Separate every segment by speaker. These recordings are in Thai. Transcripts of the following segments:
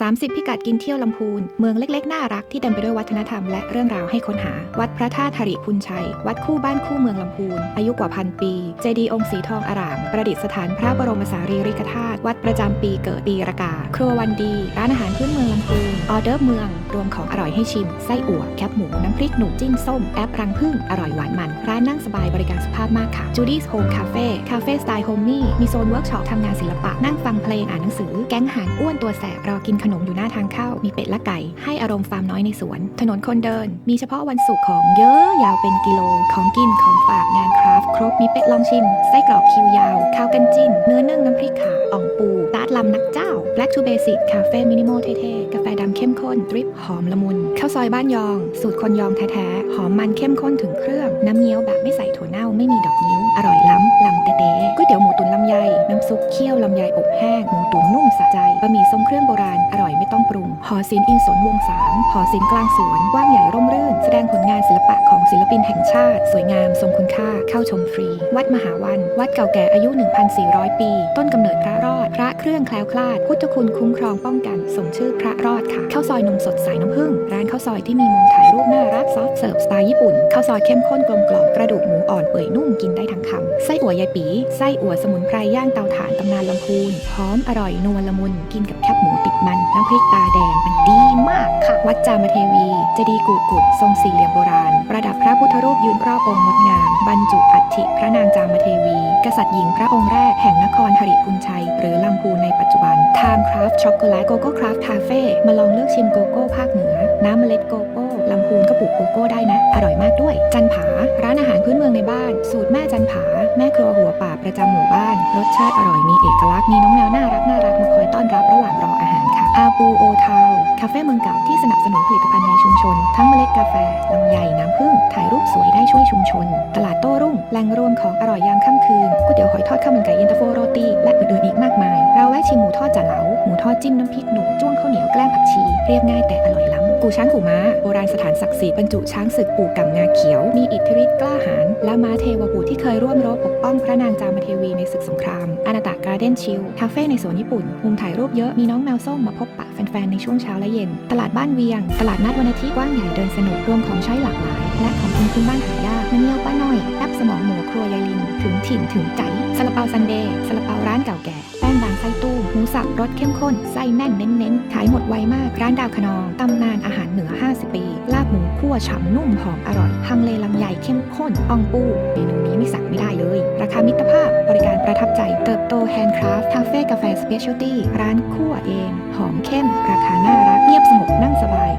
Speaker 1: 30 พิกัดกินเที่ยวลำพูน เมืองเล็กๆ น่ารักที่เต็มไปด้วยวัฒนธรรมและเรื่องราวให้ค้นหา วัดพระธาตุธริพุนชัย วัดคู่บ้านคู่เมืองลำพูน อายุกว่าพันปี เจดีย์องค์สีทองอร่าม ประดิษฐานพระบรมสารีริกธาตุ วัดประจำปีเกิดปีรากา ครัววันดี ร้านอาหารพื้นเมืองลำพูน ออเดิร์เมือง รวมของอร่อยให้ชิม ไส้อั่ว แคบหมู น้ำพริกหนุ่มจิ้นส้ม แอปรังพึ่ง อร่อยหวานมัน ร้านนั่งสบายบริการสุภาพมากค่ะ Judy's Home Cafe คาเฟ่สไตล์โฮมมี่มีโซนเวิร์กช็อปทำงานศิลปะ นั่งฟังเพลงอ่านหนังสือ แก๊งหารอ้วนตัวแสบรอกินขนมอยู่หน้าทางเข้า มีเป็ดและไก่ ให้อารมณ์ฟาร์มน้อยในสวน ถนนคนเดิน มีเฉพาะวันศุกร์ของเยอะยาวเป็นกิโล ของกินของฝากงานคราฟต์ครบมีเป็ดลองชิมไส้กรอกคิวยาวข้าวกันจิ้น เนื้อนึ่งน้ำพริกขาอ่องปูตาดลำนักเจ้า Black to Basic คาเฟ่มินิมอลเท่ๆกาแฟดำเข้มข้นดริปหอมละมุนข้าวซอยบ้านยอง สูตรคนยองแท้ๆ หอมมันเข้มข้นถึงเครื่อง น้ำเงี้ยวแบบไม่ใส่ถั่วเน่าไม่มีดอกนิ้ว อร่อยล้ำลำเต๋ก๋วยเตี๋ยวหมูตุ๋น ซุปเคี่ยวลำไยอบแห้งหมูตุ๋นนุ่มสะใจบะหมี่ทรงเครื่องโบราณอร่อยไม่ต้องปรุงหอศิลป์อินสนวงสามหอศิลป์กลางสวนกว่างใหญ่ร่มรื่น แสดงผลงานศิลปะของศิลปินแห่งชาติ สวยงามทรงคุณค่าเข้าชมฟรี วัดมหาวัน วัดเก่าแก่อายุ 1,400 ปี ต้นกำเนิดพระรอด พระเครื่องแคล้วคลาด พุทธคุณคุ้มครองป้องกันสมชื่อพระรอดค่ะข้าวซอยนมสดสายน้ำผึ้งร้านข้าวซอยที่มีมุมถ่ายรูปน่ารัก อยเข้มข้นกลมกล่อมกระดูกหมูอ่อนเปื่อยนุ่มกินได้ทั้งคำไส้อั่วยายปีไส้อั่วสมุนไพรย่างเตาถ่านตำนานลำพูนหอมอร่อยนวลละมุนกินกับแคบหมูติดมันน้ำพริกตาแดงมันดีมากค่ะ วัดจามเทวีเจดีย์กูกุดทรงสี่เหลี่ยมโบราณ ประดับพระพุทธรูปยืนรอบองค์งดงาม บรรจุอัฐิพระนางจามเทวี กษัตริย์หญิงพระองค์แรกแห่งนครหริพุนชัย หรือลำพูนในปัจจุบัน Time Craft Chocolate Coco Craft Cafe มาลองเลือกชิมโกโก้ภาคเหนือ น้ำเมล็ดโกโก้ ลำพูนก็ปลูกโกโก้ได้นะ อร่อยมากด้วย จันผา ร้านอาหารพื้นเมืองในบ้าน สูตรแม่จันผา แม่ครัวหัวป่าประจำหมู่บ้าน รสชาติอร่อยมีเอกลักษณ์มีน้องแมวน่ารักน่ารักมาคอยต้อนรับระหว่างรออาหารค่ะ อาปูโอทาวคาเฟ่เมืองเก่าที่สนับสนุนผลิตภัณฑ์ในชุมชน ทั้งเมล็ดกาแฟลำไยน้ำผึ้งถ่ายรูปสวยได้ช่วยชุมชน ตลาดโต้รุ่งแหล่งรวมของอร่อยยามค่ำคืนก๋วยเตี๋ยวหอยทอดข้าวมันไก่เย็นตาโฟโรตีและอื่นๆอีกมากมาย เราแวะชิมหมูทอดจ่าเหลาหมูทอดจิ้มน้ำพริกหนุ่มจ้วงข้าวเหนียวแกล้มผักชีเรียบง่ายแต่อร่อยล้ำ กูช้างกูม้า โบราณสถานศักดิ์สิทธิ์บรรจุช้างศึกปู่กำงาเขียว มีอิทธิฤทธิ์กล้าหาญและม้าเทวบุตรที่เคยร่วมรบปกป้องพระนางจามเทวีในศึกสงคราม อาณาตาการ์เด้นชิลคาเฟ่ในสวนญี่ปุ่น มุมถ่ายรูปเยอะ มีน้องแมวส้มมาพบปะแฟนๆ ในช่วงเช้าและเย็น ตลาดบ้านเวียง ตลาดนัดวันอาทิตย์กว้างใหญ่เดินสนุกรวมของใช้หลากหลาย และของกินพื้นบ้านหายากน้ำเงี้ยวป้าน้อยแอปสมองหมูครัวยายลิน ถึงถิ่นถึงใจซาลาเปาซันเดย์ซาลาเปาร้านเก่าแก่ แป้งบางไส้ตู้หมูสับรสเข้มข้น ไส้แน่นเน้นๆ ขายหมดไวมาก ร้านดาวขนองตำนานอาหารเหนือ 50 ปี ลาบหมูคั่วฉ่ำนุ่มหอมอร่อย ฮังเลลำไยเข้มข้นอ่องปูเมนูนี้ไม่สั่งไม่ได้เลย ราคามิตรภาพบริการประทับใจ เติบโตแฮนด์คราฟต์คาเฟ่กาแฟสเปเชียลตี้ร้านคั่วเอง หอมเข้ม ราคาน่ารักเงียบสงบนั่งสบาย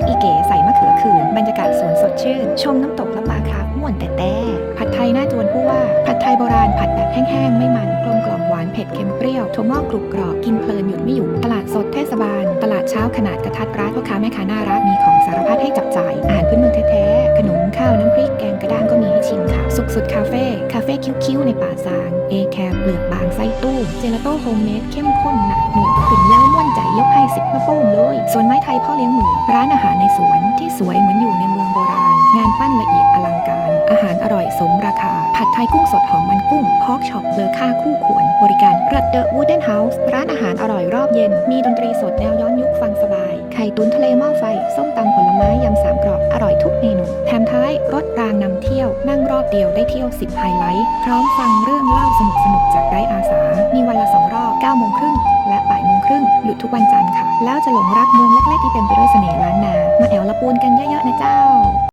Speaker 1: กอีเก๋ใส่มะเขือขื่นบรรยากาศสวนสดชื่น ชมน้ำตกและปาคราฟม่วนแต่แต่ผัดไทยหน้าจวนผู้ว่า ผัดไทยโบราณผัดแบบแห้งๆ ไม่มันกลมกล่อมหวานเผ็ดเค็มเปรี้ยวถั่วงอกกรุบกรอบกินเพลินหยุดไม่อยู่ตลาดสดเทศบาล ตลาดเช้าขนาดกระทัดรัดพ่อค้าแม่ค้าน่ารักมีของสารพัดให้จับจ่ายอาหารพื้นเมืองแท้ๆขนมข้าวน้ำพริกแกงกระด้างก็มีให้ชิมค่ะ สุขสุดคาเฟ่คาเฟ่คิ้วๆในป่าซาง เอแคร์เปลือกบางไส้ตู้เจลาโต้โฮมเมดเข้มข้นหนักหน่วงถึงแล้วม่วนใจยกให้สิบมาโป้งเลยสวนไม้ไทยพ่อเลี้ยงหมูร้านอาหารในสวนที่สวยเหมือนอยู่ในเมืองโบราณ งานปั้นละเอียดอลังการ อาหารอร่อยสมราคา ผัดไทยกุ้งสดหอมมันกุ้งพอกช็อปเลอค่าคู่ควร บริการรัดเดอะวูดเดนเฮาส์ร้านอาหารอร่อยรอบเย็น มีดนตรีสดแนวย้อนยุคฟังสบาย ไข่ตุ๋นทะเลหม้อไฟส้มตำผลไม้ยำสามกรอบ เที่ยวนั่งรอบเดียวได้เที่ยว 10 ไฮไลท์ พร้อมฟังเรื่องเล่าสนุกสนุกๆจากไดอาสา มีวันละสองรอบ9โมงครึ่งและบ่ายโมงครึ่งหยุดทุกวันจันทร์ค่ะ แล้วจะหลงรักเมืองเล็กๆที่เต็มไปด้วยเสน่ห์ล้านนา มาแอลละปูนกันเยอะๆนะเจ้า